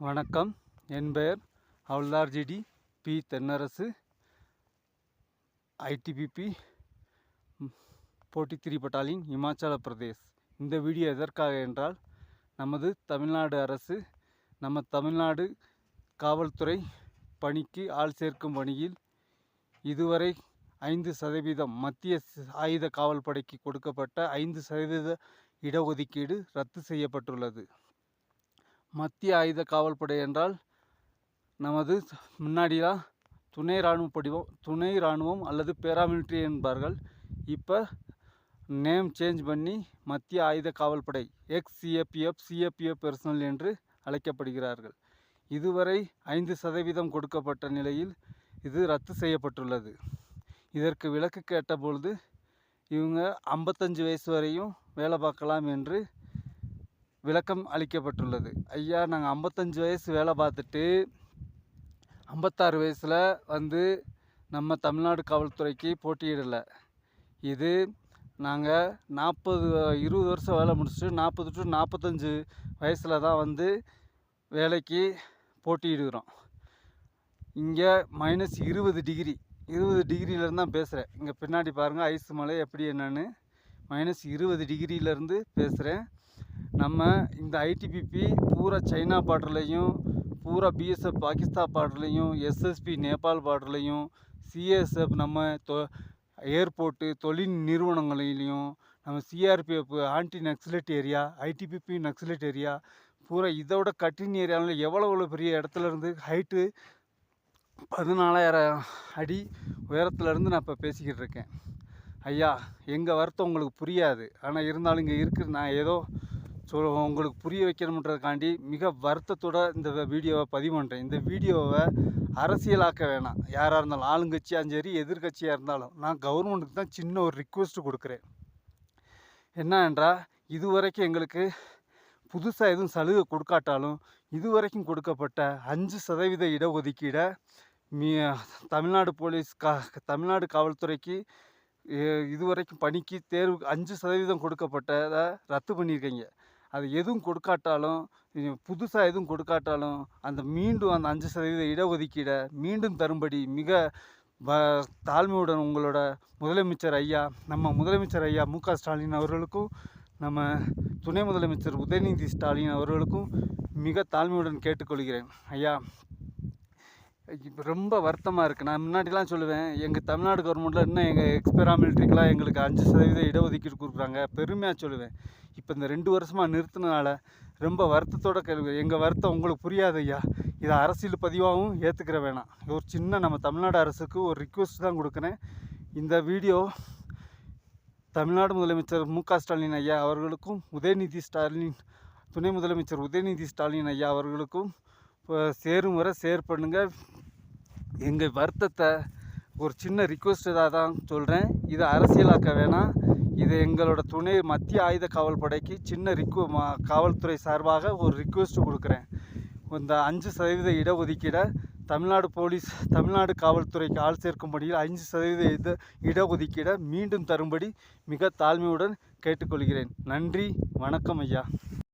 வணக்கம். என் பெயர் havildar GD P Thennarasu. ITBP போட்டி த்ரீ பட்டாலின் இமாச்சல பிரதேஷ். இந்த வீடியோ எதற்காக என்றால் நமது தமிழ்நாடு அரசு நம்ம தமிழ்நாடு காவல்துறை பணிக்கு ஆள் சேர்க்கும் பணியில் இதுவரை ஐந்து சதவீதம் மத்திய ஆயுத காவல் படைக்கு கொடுக்கப்பட்ட ஐந்து சதவீத இடஒதுக்கீடு ரத்து செய்யப்பட்டுள்ளது. மத்திய ஆயுத காவல்படை என்றால் நமது முன்னாடிலாம் துணை இராணுவ படிவம் துணை இராணுவம் அல்லது பேராமிலிட்ரி என்பார்கள். இப்போ நேம் சேஞ்ச் பண்ணி மத்திய ஆயுத காவல்படை எக்ஸ் சிஏபிஎஃப் சிஏபிஎஃப் பெர்சனல் என்று அழைக்கப்படுகிறார்கள். இதுவரை ஐந்து சதவீதம் கொடுக்கப்பட்ட நிலையில் இது ரத்து செய்யப்பட்டுள்ளது. இதற்கு விலக்கு கேட்டபொழுது இவங்க ஐம்பத்தஞ்சு வயசு வரையும் வேலை பார்க்கலாம் என்று விளக்கம் அளிக்கப்பட்டுள்ளது. ஐயா நாங்கள் ஐம்பத்தஞ்சு வயசு வேலை பார்த்துட்டு ஐம்பத்தாறு வயசில் வந்து நம்ம தமிழ்நாடு காவல்துறைக்கு போட்டியிடலை. இது நாங்கள் நாற்பது இருபது வருஷம் வேலை முடிச்சுட்டு நாற்பது டு நாற்பத்தஞ்சு வயசில் தான் வந்து வேலைக்கு போட்டியிடுகிறோம். இங்கே மைனஸ் இருபது டிகிரி இருபது டிகிரியிலேருந்து தான் பேசுகிறேன் இங்கே பின்னாடி பாருங்கள் ஐஸ் மலை எப்படி என்னன்னு. மைனஸ் இருபது டிகிரியிலேருந்து பேசுகிறேன் நம்ம இந்த ஐடிபிபி பூரா சைனா பார்டர்லேயும் பூரா பிஎஸ்எஃப் பாகிஸ்தான் பார்டர்லேயும் எஸ்எஸ்பி நேபாள் பார்டர்லேயும் சிஎஸ்எஃப் நம்ம தொ ஏர்போர்ட்டு தொழில் நிறுவனங்களிலையும் நம்ம CRPF anti naxalite area ITBP naxalite area பூரா இதோட கட்டின் ஏரியாவில் எவ்வளோ எவ்வளோ பெரிய இடத்துலேருந்து ஹைட்டு பதினாலாயிரம் அடி உயரத்துலேருந்து நான் இப்போ பேசிக்கிட்டு இருக்கேன். ஐயா எங்கள் வருத்தம் உங்களுக்கு புரியாது. ஆனால் இருந்தாலும் இங்கே இருக்கிற நான் ஏதோ ஸோ உங்களுக்கு புரிய வைக்கணுன்றதுக்காண்டி மிக வருத்தத்தோட இந்த வீடியோவை பதிவு பண்ணுறேன் இந்த வீடியோவை அரசியலாக்க வேணாம். யாராக இருந்தாலும் ஆளுங்கட்சியாக சரி எதிர்கட்சியாக இருந்தாலும் நான் கவர்மெண்ட்டுக்கு தான் சின்ன ஒரு ரிக்வெஸ்ட் கொடுக்குறேன். என்ன என்றால் இதுவரைக்கும் எங்களுக்கு புதுசாக எதுவும் சலுகை கொடுக்காட்டாலும் இதுவரைக்கும் கொடுக்கப்பட்ட அஞ்சு சதவீத இடஒதுக்கீடை மீ தமிழ்நாடு போலீஸ் கா தமிழ்நாடு காவல்துறைக்கு இதுவரைக்கும் பணிக்கு தேர்வு அஞ்சு சதவீதம் கொடுக்கப்பட்டதை ரத்து பண்ணியிருக்கீங்க. அது எதுவும் கொடுக்காட்டாலும் புதுசாக எதுவும் கொடுக்காட்டாலும் அந்த மீண்டும் அந்த அஞ்சு சதவீத இடஒதுக்கீடை மீண்டும் தரும்படி மிக வ தாழ்மையுடன் உங்களோட முதலமைச்சர் ஐயா நம்ம முதலமைச்சர் ஐயா மு க ஸ்டாலின் அவர்களுக்கும் நம்ம துணை முதலமைச்சர் உதயநிதி ஸ்டாலின் அவர்களுக்கும் மிக தாழ்மையுடன் கேட்டுக்கொள்கிறேன். ஐயா இப்போ ரொம்ப வருத்தமாக இருக்குது நான் முன்னாடிலாம் சொல்லுவேன் எங்கள் தமிழ்நாடு கவர்மெண்ட்டில் இன்னும் எங்கள் எக்ஸ்பெராமிலிட்ரிக்கெலாம் எங்களுக்கு அஞ்சு சதவீத இடஒதுக்கீடு கொடுக்குறாங்க. பெருமையாக சொல்லுவேன். இப்போ இந்த ரெண்டு வருஷமாக நிறுத்தினால ரொம்ப வருத்தத்தோட கேள்வி எங்கள் வருத்தம் உங்களுக்கு புரியாது ஐயா. இதை அரசியல் பதிவாகவும் ஏற்றுக்கிற வேணாம். ஒரு சின்ன நம்ம தமிழ்நாடு அரசுக்கு ஒரு ரிக்வெஸ்ட் தான் கொடுக்குறேன். இந்த வீடியோ தமிழ்நாடு முதலமைச்சர் மு க ஸ்டாலின் ஐயா அவர்களுக்கும் உதயநிதி ஸ்டாலின் துணை முதலமைச்சர் உதயநிதி ஸ்டாலின் ஐயா அவர்களுக்கும் இப்போ சேரும் வரை ஷேர் பண்ணுங்கள் எங்கள் வருத்தத்தை ஒரு சின்ன ரிக்வெஸ்ட்டாக தான் சொல்கிறேன் இதை அரசியலாக்க வேணாம். இது எங்களோட துணை மத்திய ஆயுத காவல் படைக்கு சின்ன ரிக்வ மா- காவல்துறை சார்பாக ஒரு ரிக்வெஸ்ட் கொடுக்குறேன். இந்த அஞ்சு சதவீத இடஒதுக்கீடை தமிழ்நாடு போலீஸ் தமிழ்நாடு காவல்துறைக்கு ஆள் சேர்க்கும்படியில் அஞ்சு சதவீத இட இடஒதுக்கீடை மீண்டும் தரும்படி மிக தாழ்மையுடன் கேட்டுக்கொள்கிறேன். நன்றி வணக்கம் ஐயா.